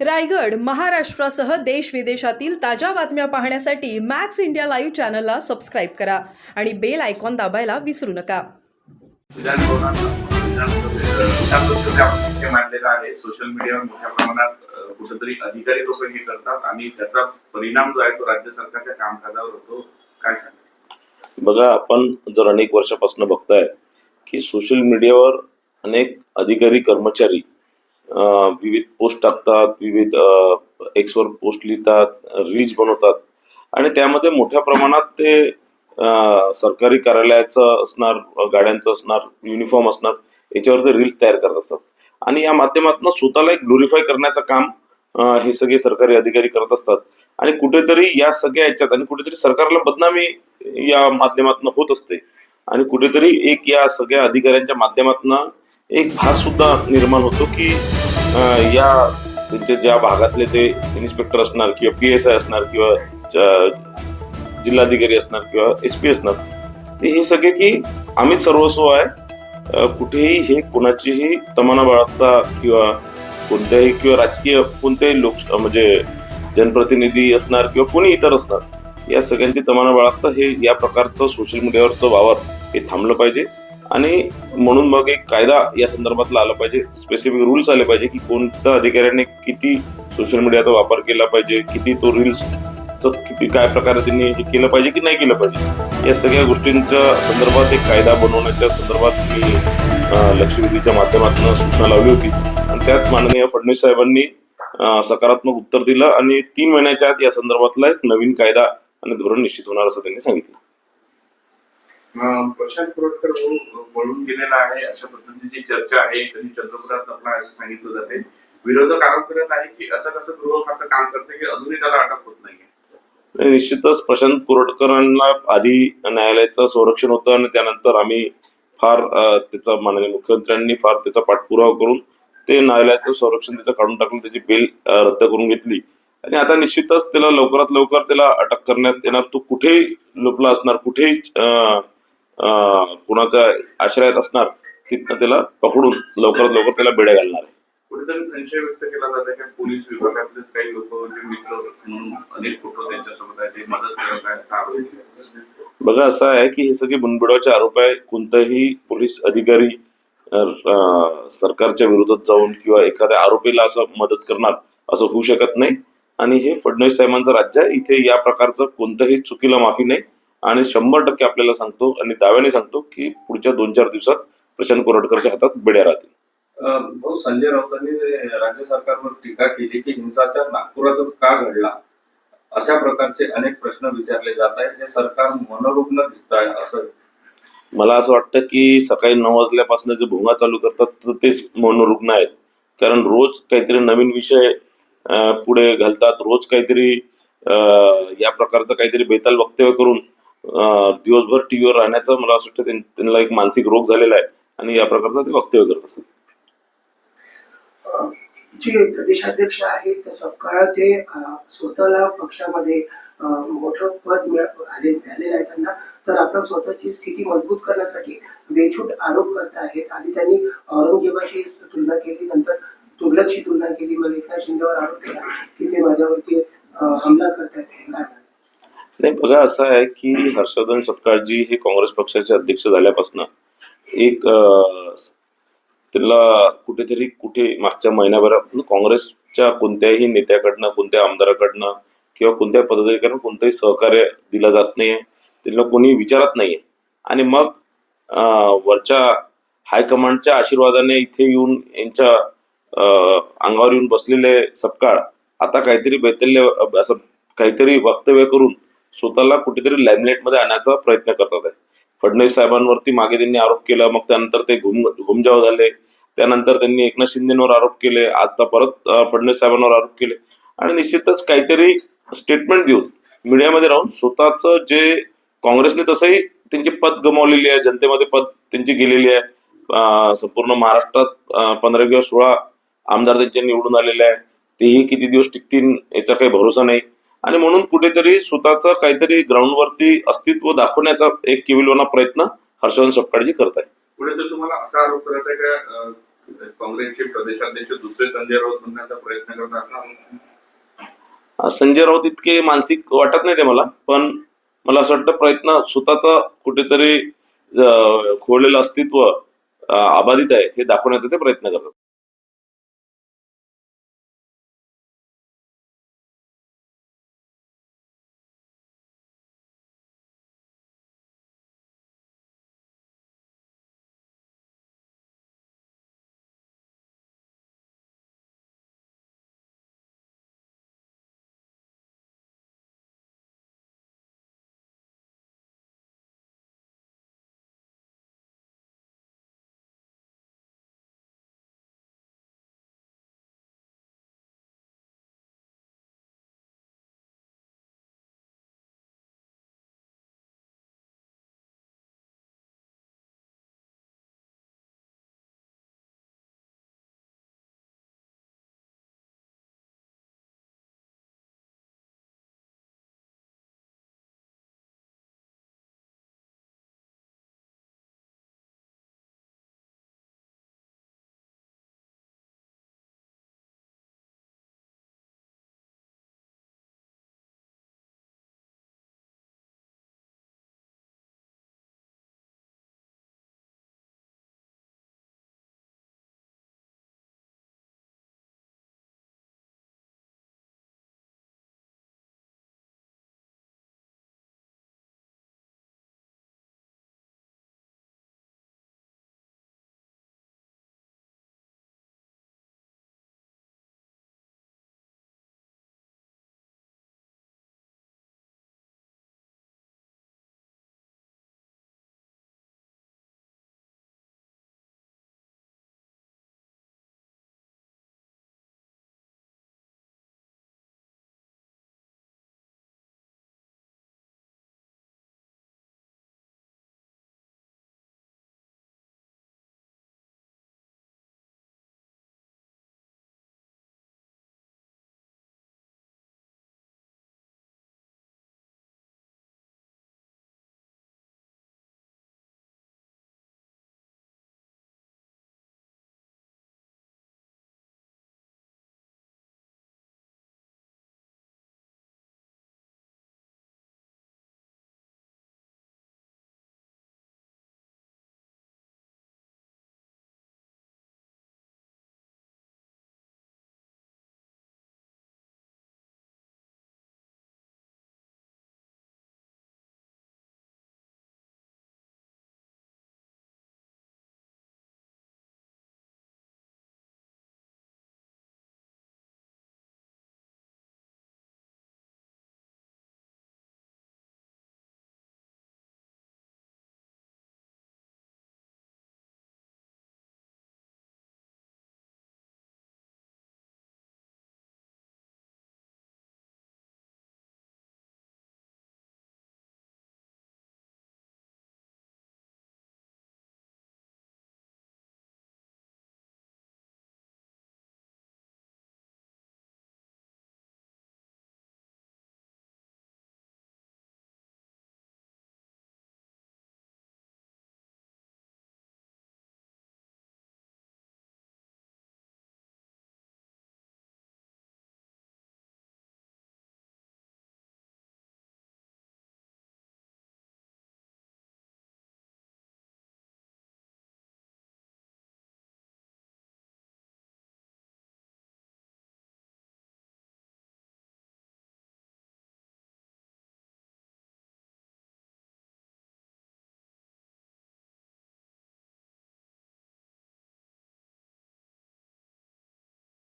रायगड महाराष्ट्रासह देश विदेशातील ताज्या बातम्या पाहण्यासाठी मॅक्स इंडिया लाईव्ह चॅनलला सबस्क्राईब करा आणि बेल आयकॉन दाबायला विसरू नका. मांडलेला आहे सोशल मीडियावर मोठ्या प्रमाणात कुठेतरी अधिकारी लोक हे करतात आणि त्याचा परिणाम जो आहे तो राज्य सरकारच्या कामकाजावर होतो. काय सांगा बघा आपण जर अनेक वर्षापासून बघताय की सोशल मीडियावर अनेक अधिकारी कर्मचारी विविध पोस्ट टाकतात विविध एक्सवर पोस्ट लिहितात रील्स बनवतात. आणि त्यामध्ये मोठ्या प्रमाणात ते सरकारी कार्यालयाचं असणार गाड्यांचं असणार युनिफॉर्म असणार याच्यावर ते रील्स तयार करत असतात. आणि या माध्यमातून स्वतःला एक ग्लोरीफाय करण्याचं काम हे सगळे सरकारी अधिकारी करत असतात. आणि कुठेतरी या सगळ्या याच्यात आणि कुठेतरी सरकारला बदनामी या माध्यमातून होत असते. आणि कुठेतरी एक या सगळ्या अधिकाऱ्यांच्या माध्यमातून एक भास सुद्धा निर्माण होतो की या त्यांच्या ज्या भागातले ते इन्स्पेक्टर असणार किंवा पी एस आय असणार किंवा जिल्हाधिकारी असणार किंवा एस पी असणार ते हे सगळे की आम्ही सर्वस्व आहे. कुठेही हे कोणाचीही तमाना बाळगता किंवा कोणत्याही किंवा राजकीय कोणत्याही लोक म्हणजे जनप्रतिनिधी असणार किंवा कोणी इतर असणार या सगळ्यांची तमाना बाळगता हे या प्रकारचं सोशल मीडियावरचं वावर हे थांबलं पाहिजे. आणि म्हणून मग एक कायदा या संदर्भातला आला पाहिजे. स्पेसिफिक रूल्स आले पाहिजे की कोणत्या अधिकाऱ्याने किती सोशल मीडियाचा वापर केला पाहिजे किती तो रील्स किती काय प्रकारे त्यांनी हे केलं पाहिजे की नाही केलं पाहिजे. या सगळ्या गोष्टींच्या संदर्भात एक कायदा बनवण्याच्या संदर्भात मी लक्षवेधीच्या माध्यमातून सूचना लावली होती. आणि त्यात माननीय फडणवीस साहेबांनी सकारात्मक उत्तर दिलं आणि तीन महिन्याच्या आत या संदर्भातला एक नवीन कायदा आणि धोरण निश्चित होणार असं त्यांनी सांगितलं. प्रशांत कुरटकर वळून गेलेला आहे. अशा पद्धतीची चर्चा आहे कधी चंद्रपुरात आपला असं सांगितलं जाते. विरोधक आरोप करत आहे की असं कसं गृह खातं काम करते की अजूनही त्याला अटक होत नाहीये? निश्चितच प्रशांत कुरटकरांना आधी न्यायालयाचं संरक्षण होतं आणि त्यानंतर आम्ही फार त्याचा माननीय मुख्यमंत्र्यांनी फार त्याचा पाठपुरावा करून ते न्यायालयाचं संरक्षण त्याचं काढून टाकून त्याची बेल रद्द करून घेतली. आणि आता निश्चितच त्याला लवकरात लवकर त्याला अटक करण्यात येणार. तो कुठेही लुपला असणार कुठेही कुणाच्या आश्रयात असणार तिथनं त्याला पकडून लवकरात लवकर त्याला बेड्या घालणार आहे. कुठेतरी संशय व्यक्त केला जाते की पोलीस विभागातलेच काही लोक जे मित्र म्हणून अनेक फोटो त्यांच्यासोबत आहे ते मदत करत आहे असा आरोप केला. बघा असं आहे की हे सगळे बुणबुडाचे आरोप आहे. कोणताही पोलीस अधिकारी सरकारच्या विरोधात जाऊन किंवा एखाद्या आरोपीला असं मदत करणार असं होऊ शकत नाही. आणि हे फडणवीस साहेबांचं राज्य आहे. इथे या प्रकारचं कोणत्याही चुकीला माफी नाही. आणि शंभर टक्के आपल्याला सांगतो आणि दाव्याने सांगतो की पुढच्या दोन चार दिवसात प्रशांत कोरटकरच्या हातात बेड्या राहतील. भाऊ संजय राऊतांनी राज्य सरकारवर टीका केली की हिंसाचार नागपुरातच का घडला? अशा प्रकारचे अनेक प्रश्न विचारले जात आहेत. हे सरकार मनोरुग्ण दिसत आहे असं. मला असं वाटतं की सकाळी नऊ वाजल्यापासून जे भोंगा चालू करतात तर तेच मनोरुग्ण आहेत. कारण रोज काहीतरी नवीन विषय पुढे घालतात. रोज काहीतरी या प्रकारचं काहीतरी बेताल वक्तव्य करून दिवसभर टीव्हीवर राहण्याचं मला असं वाटतं त्यांना एक मानसिक रोग झालेला आहे. आणि या प्रकारचं ते वक्तव्य करत असतात. जे प्रदेशाध्यक्ष आहेत ते सकाळ ते स्वतःला पक्षामध्ये मोठं पद मिळालेलं आहे त्यांना. तर आपण स्वतःची स्थिती मजबूत करण्यासाठी बेछूट आरोप करत आहेत. आधी त्यांनी औरंगजेबाशी तुलना केली नंतर तुगलकशी तुलना केली. मग एकनाथ शिंदेवर आरोप केला की ते माझ्यावरती हमला करत आहेत नाही बघा असं आहे की हर्षवर्धन सपकाळजी हे काँग्रेस पक्षाचे अध्यक्ष झाल्यापासून एक त्याला कुठेतरी कुठे मागच्या महिन्याभरात काँग्रेसच्या कोणत्याही नेत्याकडनं कोणत्या आमदाराकडनं किंवा कोणत्या पदाधिकाऱ्यांना कोणतंही सहकार्य दिलं जात नाहीये. त्यांना कोणी विचारत नाहीये. आणि मग वरच्या हायकमांडच्या आशीर्वादाने इथे येऊन यांच्या अंगावर येऊन बसलेले सपकाळ आता काहीतरी बैतल्य असं काहीतरी वक्तव्य करून स्वतःला कुठेतरी लॅमिनेटमध्ये मध्ये आणण्याचा प्रयत्न करतात आहे. फडणवीस साहेबांवरती मागे त्यांनी आरोप केला मग त्यानंतर ते घुम घुमजाव झाले. त्यानंतर त्यांनी एकनाथ शिंदेवर आरोप केले आता परत फडणवीस साहेबांवर आरोप केले. आणि निश्चितच काहीतरी स्टेटमेंट देऊन मीडियामध्ये राहून स्वतःच जे काँग्रेसने तसंही त्यांची पद गमावलेली आहे जनतेमध्ये पद त्यांची गेलेली आहे संपूर्ण महाराष्ट्रात पंधरा किंवा सोळा आमदार त्यांचे निवडून आलेले आहे. तेही किती दिवस टिकतील याचा काही भरोसा नाही. आणि म्हणून कुठेतरी स्वतःचं काहीतरी ग्राउंडवरती अस्तित्व दाखवण्याचा एक केविलवाना प्रयत्न हर्षवर्धन सपकाळजी करत आहे पुढे तर तुम्हाला असा आरोप करत आहे का काँग्रेसचे प्रदेशाध्यक्ष दुसरे संजय राऊत बनण्याचा प्रयत्न करत असणार? संजय राऊत इतके मानसिक वाटत नाही ते मला पण मला असं वाटतं प्रयत्न स्वतःचा कुठेतरी खोळलेलं अस्तित्व अबाधित आहे हे दाखवण्याचा ते प्रयत्न करतात.